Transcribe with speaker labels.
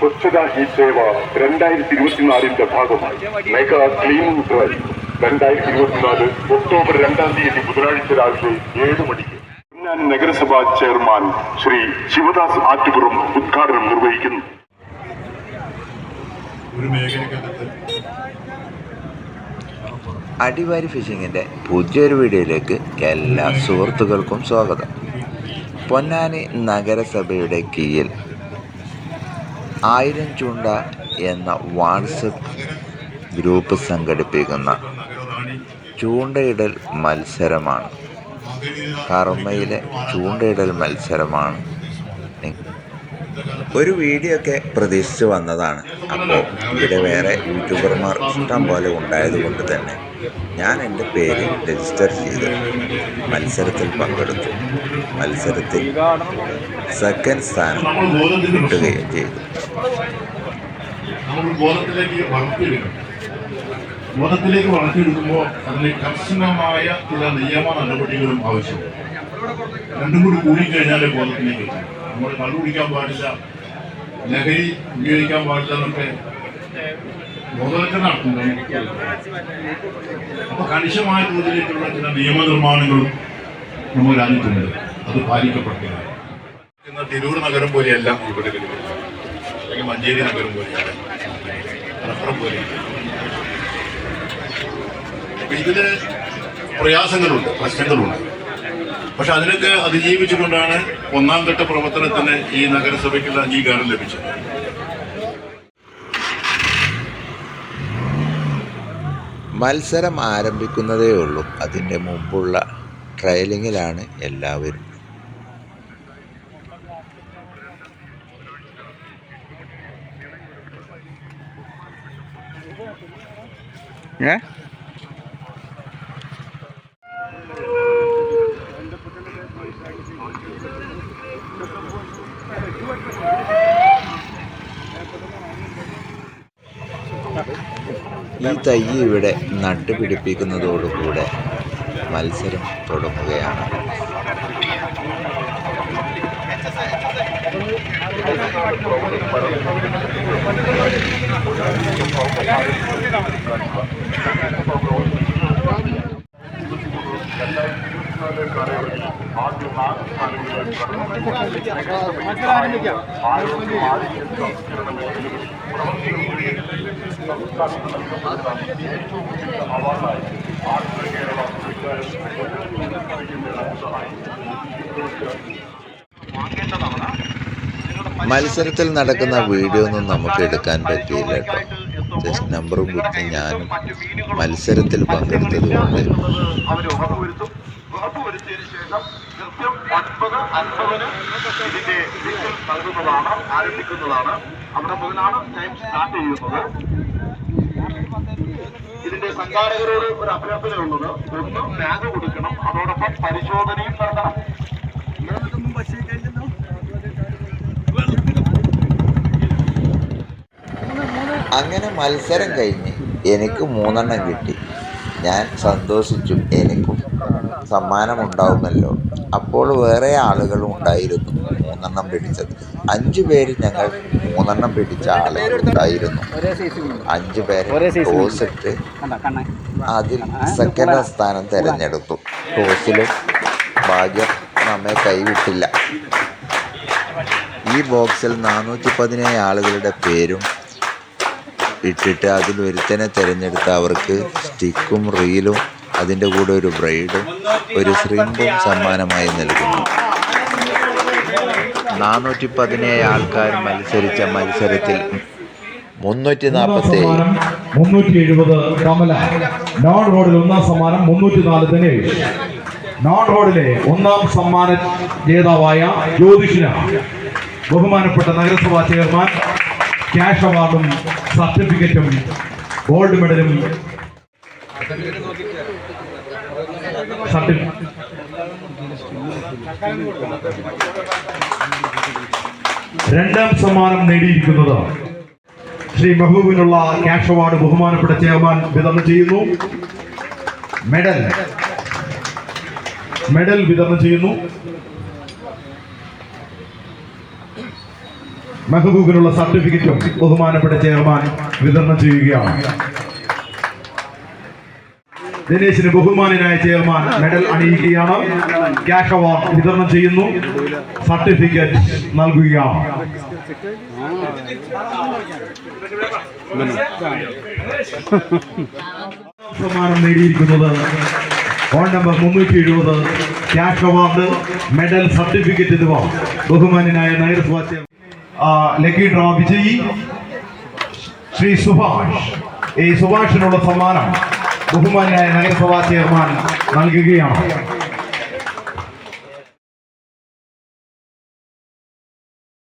Speaker 1: സ്വച്ഛതാ ഹി സേവ രണ്ടായിരത്തി ഇരുപത്തിനാലിന്റെ ഭാഗമായി. Mega cleaning drive. രണ്ടായിരത്തി ഇരുപത്തിനാല് ഒക്ടോബർ രണ്ടാം തീയതി ബുധനാഴ്ച രാവിലെ ഏഴ് മണിക്ക്. പൊന്നാനി നഗരസഭാ ചെയർമാൻ ശ്രീ ശിവദാസ് ആറ്റുപുറം ഉദ്ഘാടനം നിർവഹിക്കുന്നു.
Speaker 2: അടിവാരി ഫിഷിങ്ങിന്റെ പുതിയൊരു വീഡിയോയിലേക്ക് എല്ലാ സുഹൃത്തുക്കൾക്കും സ്വാഗതം. പൊന്നാനി നഗരസഭയുടെ കീഴിൽ ആയിരം ചൂണ്ട എന്ന വാട്സപ്പ് ഗ്രൂപ്പ് സംഘടിപ്പിക്കുന്ന ചൂണ്ടയിടൽ മത്സരമാണ്. കർമ്മയിലെ ചൂണ്ടയിടൽ മത്സരമാണ്. ഒരു വീഡിയോ ഒക്കെ പ്രതീക്ഷിച്ച് വന്നതാണ്. അപ്പോൾ ഇവിടെ വേറെ യൂട്യൂബർമാർ ഇഷ്ടം പോലെ ഉണ്ടായതുകൊണ്ട് തന്നെ ഞാൻ എന്റെ പേര് രജിസ്റ്റർ ചെയ്ത് മത്സരത്തിൽ പങ്കെടുത്തു. മത്സരത്തിൽ സെക്കൻഡ് സ്ഥാനം കിട്ടുകയും ചെയ്തു.
Speaker 3: ബോധത്തിലേക്ക് വളർത്തിയെടുക്കുമ്പോൾ അതിന് കർശനമായ ചില നിയമ നടപടികളും ആവശ്യമാണ്. രണ്ടും കൂടി കൂടിക്കഴിഞ്ഞാലേ ബോധത്തിലേക്ക് നമ്മൾ കള്ളു കുടിക്കാൻ പാടില്ല. ലഹരി ഉപയോഗിക്കാൻ പാടില്ല എന്നൊക്കെ ബോധവൽക്കരണം നടത്തുന്നുണ്ട്. അപ്പൊ കണിശമായ തോതിലേക്കുള്ള ചില നിയമനിർമ്മാണങ്ങളും നമ്മുടെ രാജ്യത്തുണ്ട്. അത് പാലിക്കപ്പെട്ടില്ല തിരൂർ നഗരം പോലെയല്ല ഇവിടെ അല്ലെങ്കിൽ മഞ്ചേരി നഗരം പോലെയാണ്. മലപ്പുറം പോലെയാണ്. അപ്പൊ ഇതിൽ പ്രയാസങ്ങളുണ്ട് പ്രശ്നങ്ങളുണ്ട്. പക്ഷെ അതിനൊക്കെ അതിജീവിച്ചുകൊണ്ടാണ് ഒന്നാം ഘട്ട പ്രവർത്തനത്തിന് ഈ നഗരസഭയ്ക്കുള്ള അംഗീകാരം ലഭിച്ചത്.
Speaker 2: മത്സരം ആരംഭിക്കുന്നതേ ഉള്ളൂ. അതിന്റെ മുമ്പുള്ള ട്രയലിങ്ങിലാണ് എല്ലാവരും. ഏ? ഈ തൈ ഇവിടെ നട്ടുപിടിപ്പിക്കുന്നതോടുകൂടെ മത്സരം തുടങ്ങുകയാണ്. മത്സരത്തിൽ നടക്കുന്ന വീഡിയോ ഒന്നും നമുക്ക് എടുക്കാൻ പറ്റിയില്ല കേട്ടോ. ജസ്റ്റ് നമ്പറും കൊടുത്ത് ഞാനും മത്സരത്തിൽ പങ്കെടുത്തത് കൊണ്ട്
Speaker 1: ഒൻപത് അൻപതിന് ഇതിന്റെ വിസിൽ നൽകുന്നതാണ് ആരംഭിക്കുന്നതാണ്. അവിടെ മുതലാണ് ടൈം സ്റ്റാർട്ട് ചെയ്യുന്നത്. ഇതിന്റെ സംഘാടകരോട് ഒരു അഭ്യർത്ഥനയുള്ളത് ഒന്ന് ബാഗ് കൊടുക്കണം. അതോടൊപ്പം പരിശോധനയും നടത്തണം
Speaker 2: അങ്ങനെ മത്സരം കഴിഞ്ഞ് എനിക്ക് മൂന്നെണ്ണം കിട്ടി. ഞാൻ സന്തോഷിച്ചു എനിക്കും സമ്മാനമുണ്ടാവുമല്ലോ. അപ്പോൾ വേറെ ആളുകളും ഉണ്ടായിരുന്നു. മൂന്നെണ്ണം പിടിച്ചത്. അഞ്ചു പേര് ഞങ്ങൾ മൂന്നെണ്ണം പിടിച്ച ആളുകൾ ഉണ്ടായിരുന്നു. അഞ്ചു പേര് ടോസ് ഇട്ട് അതിൽ സെക്കൻഡ് സ്ഥാനം തിരഞ്ഞെടുത്തു. ടോസിലും ഭാഗ്യം നമ്മെ കൈവിട്ടില്ല. ഈ ബോക്സിൽ നാനൂറ്റി പതിനേഴ് ആളുകളുടെ പേരും ഇട്ടിട്ട് അതിൽ ഒരുത്തനെ തിരഞ്ഞെടുത്ത് അവർക്ക് സ്റ്റിക്കും റീലും അതിന്റെ കൂടെ ഒരു ബ്രൈഡും ഒരു ശ്രീമ്പും സമ്മാനമായി നൽകുന്നു. നാനൂറ്റി പതിനേഴ് ആൾക്കാർ മത്സരിച്ച മത്സരത്തിൽ മുന്നൂറ്റി നാൽപ്പത്തി
Speaker 4: മുന്നൂറ്റി എഴുപത് കമല. നോൺ റോഡിൽ ഒന്നാം സമ്മാനം മുന്നൂറ്റി നാല് ദിനേഷ് നോൺ റോഡിലെ ഒന്നാം സമ്മാന ജേതാവായ ജ്യോതിഷിന്. ബഹുമാനപ്പെട്ട നഗരസഭാ ചെയർമാൻ ക്യാഷ് അവാർഡും സർട്ടിഫിക്കറ്റും ഗോൾഡ് മെഡലും. രണ്ടാം സമ്മാനം നേടിയിരിക്കുന്നത് ശ്രീ മെഹബൂബിനുള്ള ക്യാഷ് അവാർഡ് ബഹുമാനപ്പെട്ട ചെയർമാൻ വിതരണം ചെയ്യുന്നു. മെഡൽ. മെഡൽ വിതരണം ചെയ്യുന്നു. മെഹബൂബിനുള്ള സർട്ടിഫിക്കറ്റും ബഹുമാനപ്പെട്ട ചെയർമാൻ വിതരണം ചെയ്യുകയാണ്. ദിനേശിന് ബഹുമാനായ ചെയർമാൻ മെഡൽ അണിയിക്കുകയാണ്. ക്യാഷ് അവാർഡ് വിതരണം ചെയ്യുന്നു. സർട്ടിഫിക്കറ്റ് നൽകുകയാണ്. സമ്മാനം നേടിയിരിക്കുന്നത് ഫോൺ നമ്പർ മുന്നൂറ്റി എഴുപത്. ക്യാഷ് അവാർഡ് മെഡൽ സർട്ടിഫിക്കറ്റ് എന്നിവ. ബഹുമാനായ ചെയർമാൻ ലക്കി ഡ്രോ വിജയി. ശ്രീ സുഭാഷ്. ഈ സുഭാഷിനുള്ള സമ്മാനം. ബഹുമാനായ നഗരസഭാ ചെയർമാൻ നൽകുകയാണ്.